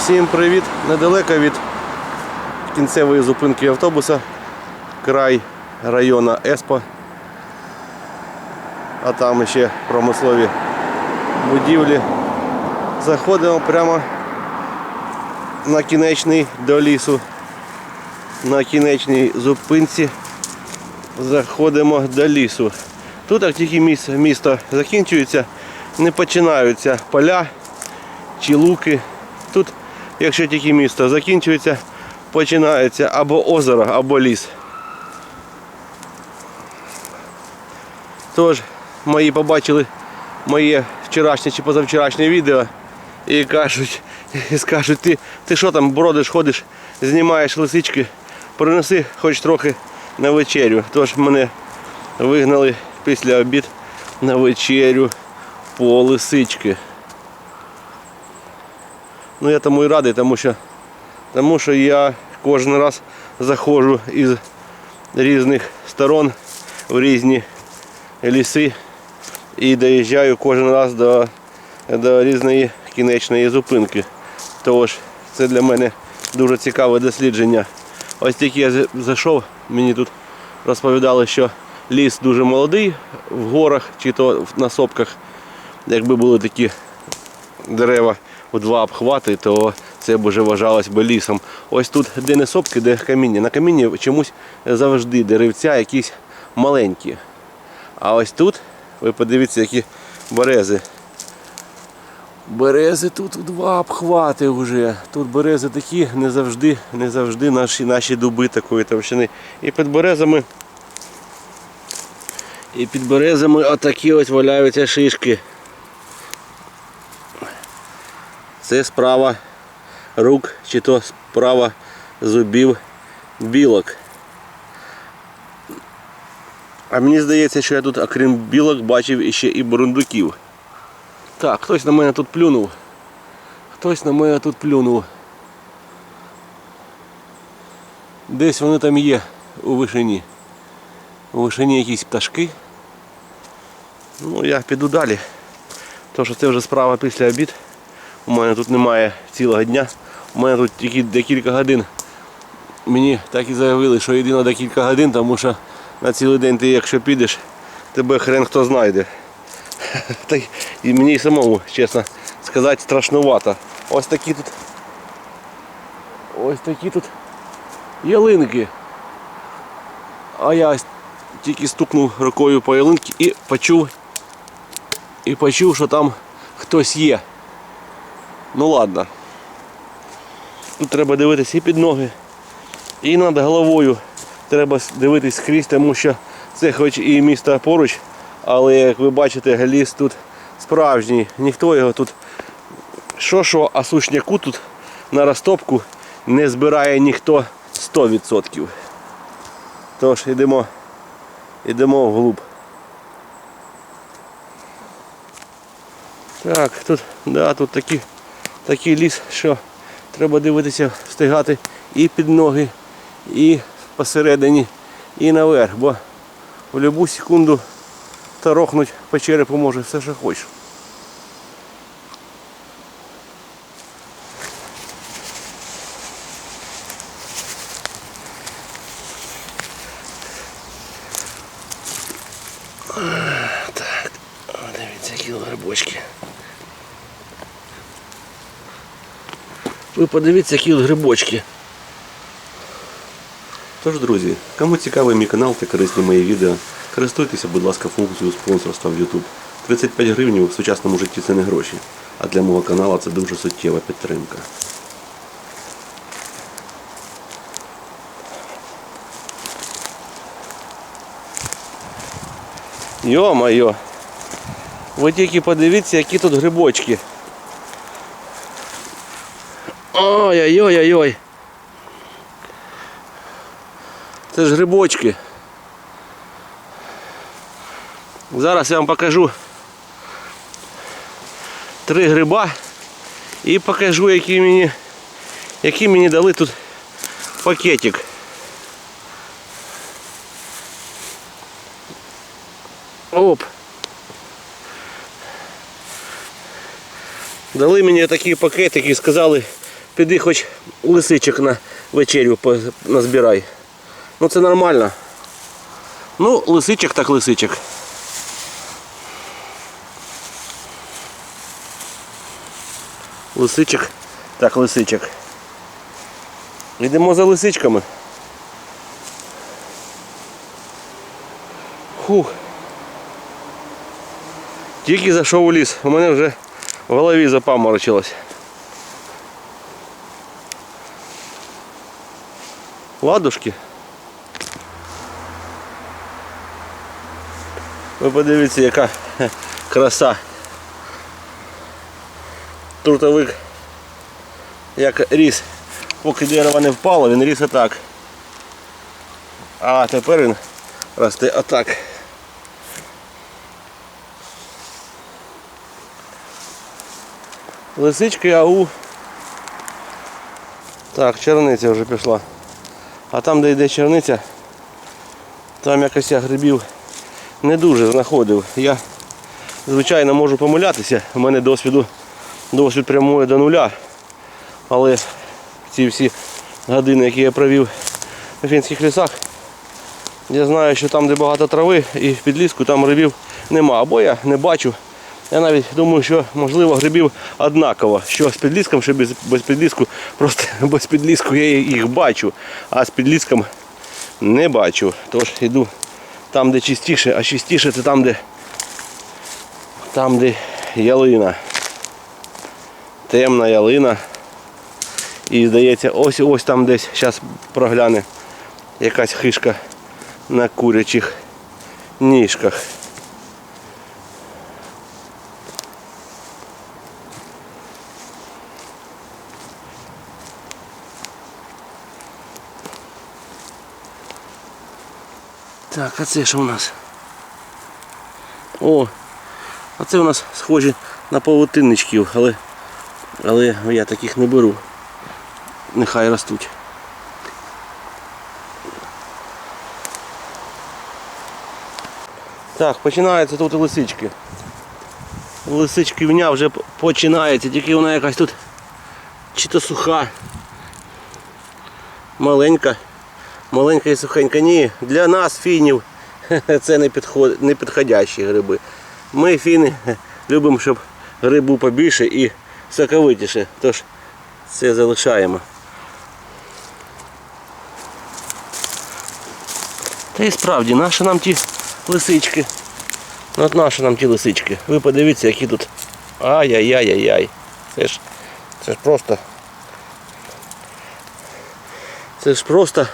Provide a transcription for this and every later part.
Всім привіт! Недалеко від кінцевої зупинки автобуса, край району Еспо. А там ще промислові будівлі. Заходимо прямо на кінечний до лісу. На кінечній зупинці заходимо до лісу. Тут як тільки місто, закінчується, не починаються поля чи луки. Тут, якщо тільки місто закінчується, починається або озеро, або ліс. Тож, мої побачили моє вчорашнє чи позавчорашнє відео і кажуть, і скажуть, ти, ти що там бродиш, ходиш, знімаєш лисички, принеси хоч трохи на вечерю. Тож мене вигнали після обід на вечерю по лисички. Ну я тому і радий, тому що, тому що я кожен раз заходжу із різних сторон в різні ліси і доїжджаю кожен раз до, до різної кінечної зупинки. Тож це для мене дуже цікаве дослідження. Ось тільки я зайшов, мені тут розповідали, що ліс дуже молодий в горах чи то на сопках. Якби були такі дерева у два обхвати, то це б вже вважалось би лісом. Ось тут, де не сопки, де каміння. На камінні чомусь завжди деревця якісь маленькі. А ось тут, ви подивіться, які берези. Берези тут у два обхвати вже. Тут берези такі не завжди, не завжди наші, наші дуби такої товщини. І під березами. І під березами отакі ось валяються шишки. Це справа рук чи то справа зубів білок. А мені здається, що я тут, окрім білок, бачив іще і бурундуків. Так, хтось на мене тут плюнув. Хтось на мене тут плюнув. Десь вони там є у вишині. У вишині якісь пташки. Ну, я піду далі. Тому що це вже справа після обід. У мене тут немає цілого дня. У мене тут тільки декілька годин. Мені так і заявили, що єдино декілька годин, тому що на цілий день ти, якщо підеш, тебе хрен хто знайде. І мені самому, чесно сказати, страшнувато. Ось такі тут. Ось такі тут ялинки. А я тільки стукнув рукою по ялинці і почув, і почув, що там хтось є. Ну ладно. Тут треба дивитися і під ноги, і над головою. Треба дивитись скрізь, тому що це хоч і місто поруч, але як ви бачите, ліс тут справжній. Ніхто його тут що що, а сушняку тут на розтопку не збирає ніхто 100%. Тож йдемо, йдемо вглуб. Так, тут, да, тут такий, такий ліс, що треба дивитися, встигати і під ноги, і посередині, і наверх, бо в будь-яку секунду торохнуть по черепу може все, що хочеш. Так, о, дивіться, які грибочки. Ви подивіться, які тут грибочки. Тож, друзі, кому цікавий мій канал та корисні мої відео, користуйтеся, будь ласка, функцією спонсорства в YouTube. 35 гривень в сучасному житті це не гроші, а для мого каналу це дуже суттєва підтримка. Йо-моє! Ви тільки подивіться, які тут грибочки. Ой-ой-ой-ой-ой. Це ж грибочки. Зараз я вам покажу три гриба і покажу, які мені, які мені дали тут пакетик. Оп. Дали мені такий пакетик і сказали, піди хоч лисичок на вечерю назбирай. Ну це нормально. Ну, лисичок так лисичок. Лисичок, так лисичок. Йдемо за лисичками. Фух. Тільки зайшов у ліс, у мене вже в голові запаморочилось. Ладушки. Ви подивіться, яка краса. Трутовик як ріс, поки дерево не впало, він ріс отак. А тепер він росте отак. Лисички ау. Так, черниця вже пішла. А там, де йде черниця, там якось я грибів не дуже знаходив. Я, звичайно, можу помилятися. У мене досвіду досвід прямує до нуля. Але ці всі години, які я провів в фінських лісах, я знаю, що там, де багато трави і в підліску, там грибів нема. Або я не бачу. Я навіть думаю, що можливо грибів однаково. Що з підліском, що без, без підліску. Просто без підліску я їх бачу, а з підліском не бачу. Тож йду там, де чистіше, а чистіше це там, де там, де ялина. Темна ялина. І здається, ось ось там десь зараз прогляне якась хишка на курячих ніжках. Так, а це що у нас? О, а це у нас схожі на павутинничків, але, але я таких не беру. Нехай ростуть. Так, починаються тут і лисички. Лисичківня вже починається, тільки вона якась тут чи то суха, маленька, маленька і сухенька. Ні, для нас фінів це не, підход, не підходящі гриби. Ми фіни любимо, щоб гриб був побільше і соковитіше. Тож це залишаємо. Та і справді, наші нам ті лисички. Ну от наші нам ті лисички. Ви подивіться, які тут. Ай-яй-яй-яй-яй. Це ж, це ж просто. Це ж просто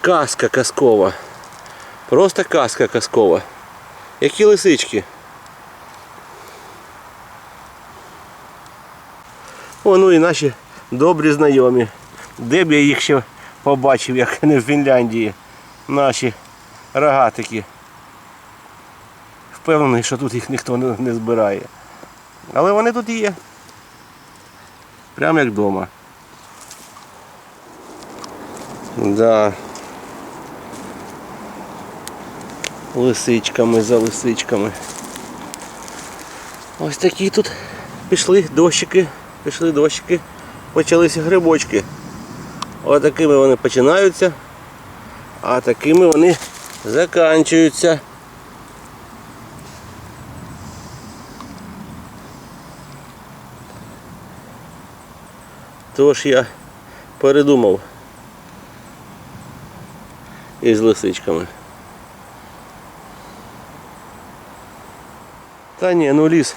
казка казкова. Просто казка казкова. Які лисички. О, ну і наші добрі знайомі. Де б я їх ще побачив, як не в Фінляндії. Наші рогатики. Впевнений, що тут їх ніхто не, збирає. Але вони тут є. Прямо як вдома. Да. Лисичками за лисичками. Ось такі тут пішли дощики, пішли дощики, почалися грибочки. Ось такими вони починаються, а такими вони заканчуються. Тож я передумав із лисичками. Та ні, ну ліс.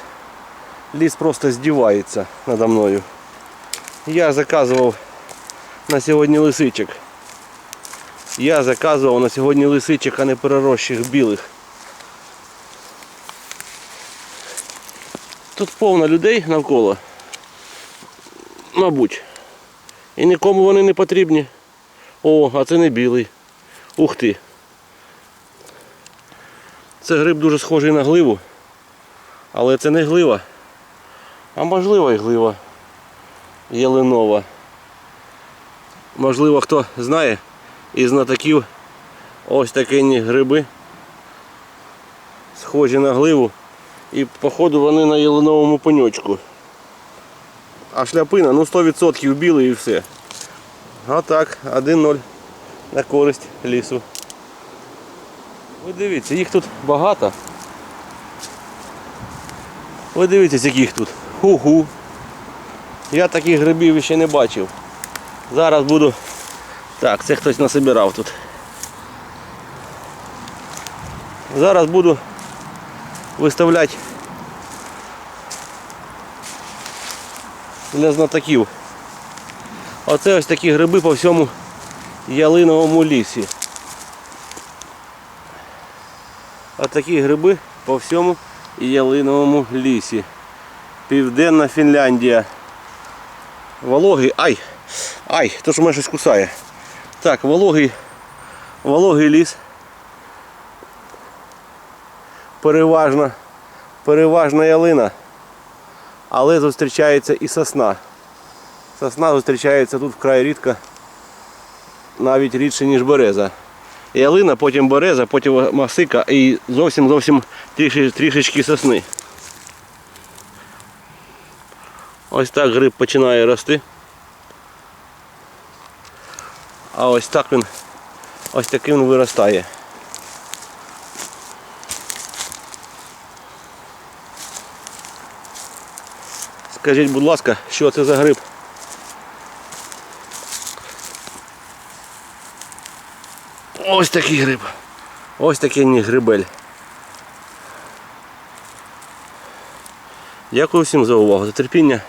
Ліс просто здівається надо мною. Я заказував на сьогодні лисичок. Я заказував на сьогодні лисичок, а не перерощих білих. Тут повно людей навколо. Мабуть. І нікому вони не потрібні. О, а це не білий. Ух ти. Це гриб дуже схожий на гливу. Але це не глива. А можливо і глива. Єлинова. Можливо, хто знає із знатоків ось такі гриби. Схожі на гливу. І походу вони на єлиновому пеньочку. А шляпина, ну 100% білий і все. А так, 1-0 на користь лісу. Ви дивіться, їх тут багато. Ви дивіться, яких тут. Ху-ху. Я таких грибів ще не бачив. Зараз буду. Так, це хтось насобирав тут. Зараз буду виставляти для знатоків. Оце ось такі гриби по всьому ялиновому лісі. Отакі гриби по всьому ялиновому лісі. Південна Фінляндія. Вологий. Ай! Ай, то що мене щось кусає. Так, вологий, вологий ліс. Переважна, переважна ялина. Але зустрічається і сосна. Сосна зустрічається тут вкрай рідко, навіть рідше, ніж береза. Ялина, потім береза, потім масика і зовсім зовсім трішечки, сосни. Ось так гриб починає рости. А ось так він ось таким він виростає. Скажіть, будь ласка, що це за гриб? Ось такий гриб. Ось такий ні грибель. Дякую всім за увагу, за терпіння.